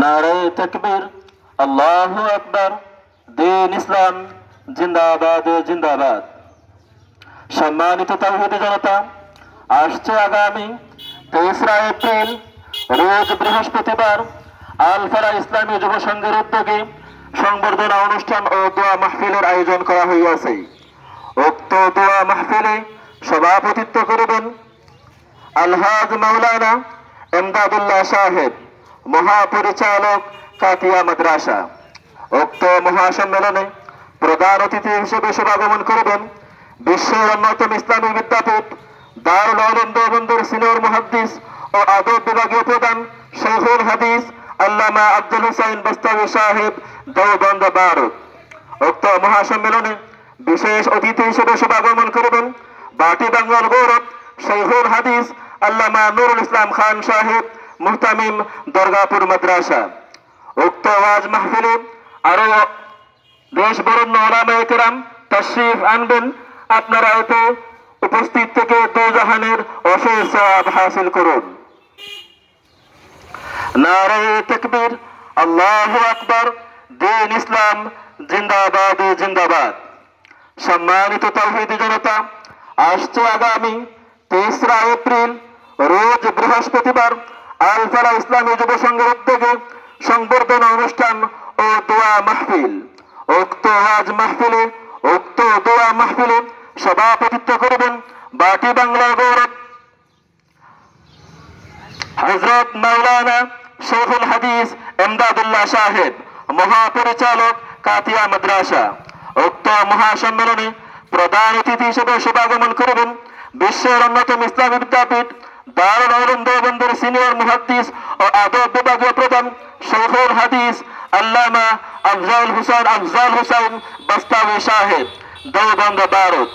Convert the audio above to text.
নারে তকবীর, আল্লাহু আকবার, দিন ইসলাম, জিন্দাবাদ জিন্দাবাদ। সম্মানিত তাহিদ জনতা, আসছে আগামী তেসরা এপ্রিল, রোজ বৃহস্পতিবার, আলফারা ইসলামী যুব সংঘের উদ্যোগে সংবর্ধনা অনুষ্ঠান ও দোয়া মাহফিলের আয়োজন করা হইয়াছে। উক্ত দোয়া মাহফিলে সভাপতিত্ব করবেন আলহাজ মাওলানা এমদাদুল্লাহ সাহেব। মহাপরিচালক কাতিয়া মাদ্রাসা। উক্ত মহাসম্মেলনে প্রধান অতিথি হিসেবে সভাগমন করবেন বিশ্বের অন্যতম ইসলামী বিদ্যাপীঠ দারুল আলম দেওবন্দের সিনিয়র মুহাদ্দিস ও আদব বিভাগীয় প্রধান শেখুল হাদিস আল্লামা আব্দুল হুসাইন বস্তাবি সাহেব দেওবন্দ ভারত উক্ত মহাসম্মেলনে বিশেষ অতিথি হিসেবে সভাগমন করবেন বাটি বাংলার গৌরব শেখুল হাদিস আল্লামা নুরুল ইসলাম খান সাহেব মুহতামিম দরগাপুর মাদ্রাসা। উক্ত ওয়াজ মাহফিলে আরও দেশ বরণ্য ওলামা একরাম তশরিফ আনবেন। আপনারা এতে উপস্থিত থেকে দু জাহানের অশেষ হাসিল করুন। নারে তকবীর, আল্লাহু আকবার, দিন ইসলাম, জিন্দাবাদ জিন্দাবাদ। সম্মানিত তৌহিদি জনতা, আসছে আগামী তেসরা এপ্রিল, রোজ বৃহস্পতিবার আলফারা ইসলামী যুব সংঘের উদ্যোগে সংবর্ধনা অনুষ্ঠান ও দোয়া মাহফিল। উক্ত আজ মাহফিলে, উক্ত দোয়া মাহফিলে সভাপতিত্ব করবেন বাটি বাংলা গৌরব। হজরত মাওলানা শেখুল হাদিস এমদাদুল্লাহ সাহেব, মহাপরিচালক কাতিয়া মাদ্রাসা। উক্ত মহাসম্মেলনে প্রধান অতিথি হিসেবে শুভাগমন করবেন বিশ্বের অন্যতম ইসলামী বিদ্যাপীঠ দারুল আলম দেওবন্দের সিনিয়র মুহাদ্দিস ও আদব বিভাগীয় প্রধান শেখুল হাদিস আল্লামা আফজাল হুসাইন আফজাল হুসাইন বাস্তাবি সাহেব। দেওবন্দ ভারত